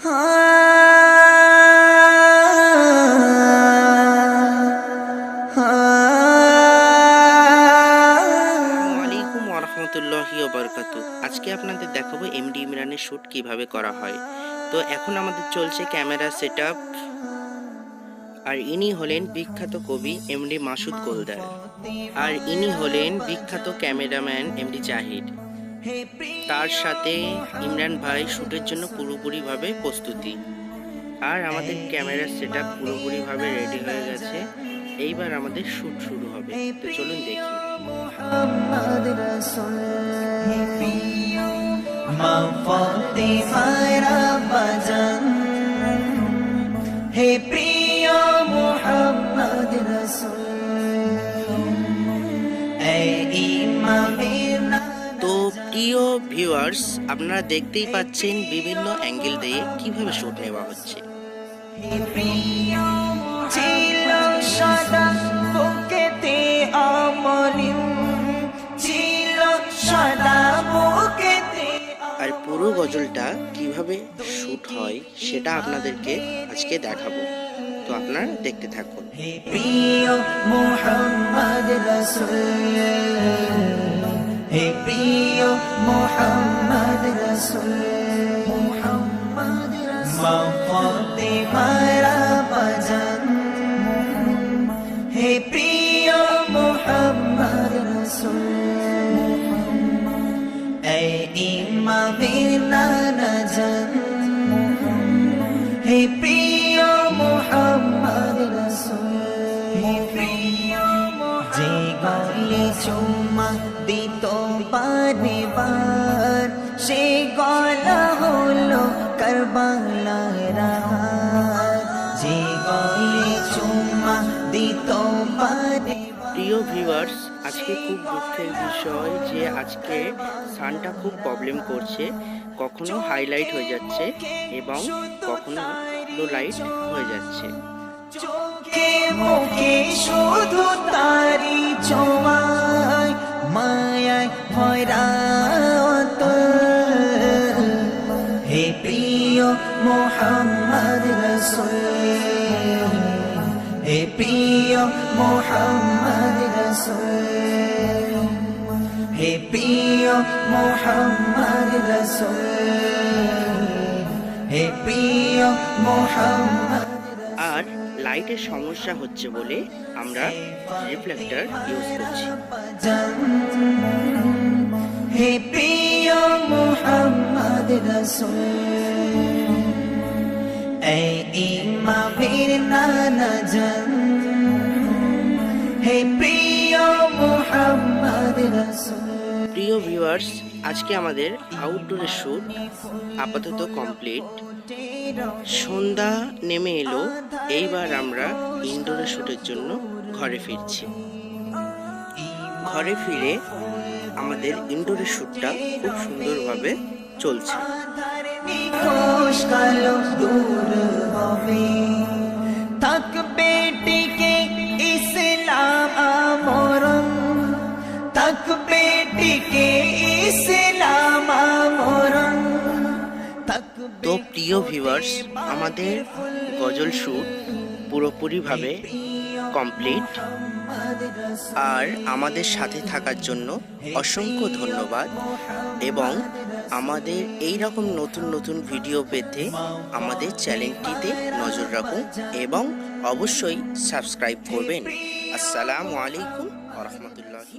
আজকে আপনাদের দেখাবো এমডি ইমরানের শ্যুট কীভাবে করা হয়। তো এখন আমাদের চলছে ক্যামেরা সেট আর ইনি হলেন বিখ্যাত কবি এমডি মাসুদ গোলদার। আর ইনি হলেন বিখ্যাত ক্যামেরাম্যান এমডি জাহিদ। তার সাথে ইমরান ভাই শ্যুটের জন্য পুরোপুরিভাবে প্রস্তুতি। আর আমাদের ক্যামেরা সেট আপ পুরোপুরিভাবে রেডি হয়ে গেছে। এইবার আমাদের শ্যুট শুরু হবে। তো চলুন দেখি। প্রিয় তো প্রিয় ভিউয়ার্স আপনারা দেখতেই পাচ্ছেন বিভিন্ন অ্যাঙ্গেল দিয়ে কীভাবে শুট নেওয়া হচ্ছে। আর পুরো গজলটা কীভাবে শুট হয় সেটা আপনাদেরকে আজকে দেখাবো। তো আপনারা দেখতে থাকুন। প্রিয় মোহাম্মদ রসুল। হে প্রিয় মোহাম্মদ রসুল এই ইমামের নানা হে প্রিয় মোহাম্মদ রসুল হে প্রিয় যে গলে চুম্মা দিত বার সে গলা হলো করবালার যে গলে দিত বারে প্রিয় ভিউয়ার্স আজকে খুব দুঃখের বিষয় যে আজকে সানটা খুব প্রবলেম করছে কখনো হাইলাইট হয়ে যাচ্ছে এবং কখনো লো লাইট হয়ে যাচ্ছে। চোখে মুখে শুধু মোহাম্মদ রসুল। হে প্রিয় মোহাম্মদ রসুল। হে প্রিয় মোহাম্মদ রসুল। হে প্রিয় মোহাম্মদ আর লাইটের সমস্যা হচ্ছে বলে আমরা রিফ্লেক্টর ইউজ করছি। হে প্রিয় মোহাম্মদ রসুল। হে প্রিয় মোহাম্মদ ভিউয়ার্স আজকে আমাদের আউটডোরের শ্যুট আপাতত কমপ্লিট সন্ধ্যা নেমে এলো, এইবার আমরা ইনডোরের শ্যুটের জন্য ঘরে ফিরছি। ঘরে ফিরে আমাদের ইনডোরের শ্যুটটা খুব সুন্দরভাবে চলছে। নিখোশ কালো দূর হবে। থাকবে টিকে ইসলাম আমরণ। তো প্রিয় ভিউয়ার্স আমাদের গজল শ্যুট পুরোপুরিভাবে কমপ্লিট আর আমাদের সাথে থাকার জন্য অসংখ্য ধন্যবাদ এবং আমাদের এই রকম নতুন নতুন ভিডিও পেতে আমাদের চ্যানেলটিতে নজর রাখুন এবং অবশ্যই সাবস্ক্রাইব করবেন। আসসালামু আলাইকুম রহমতুল্লাহি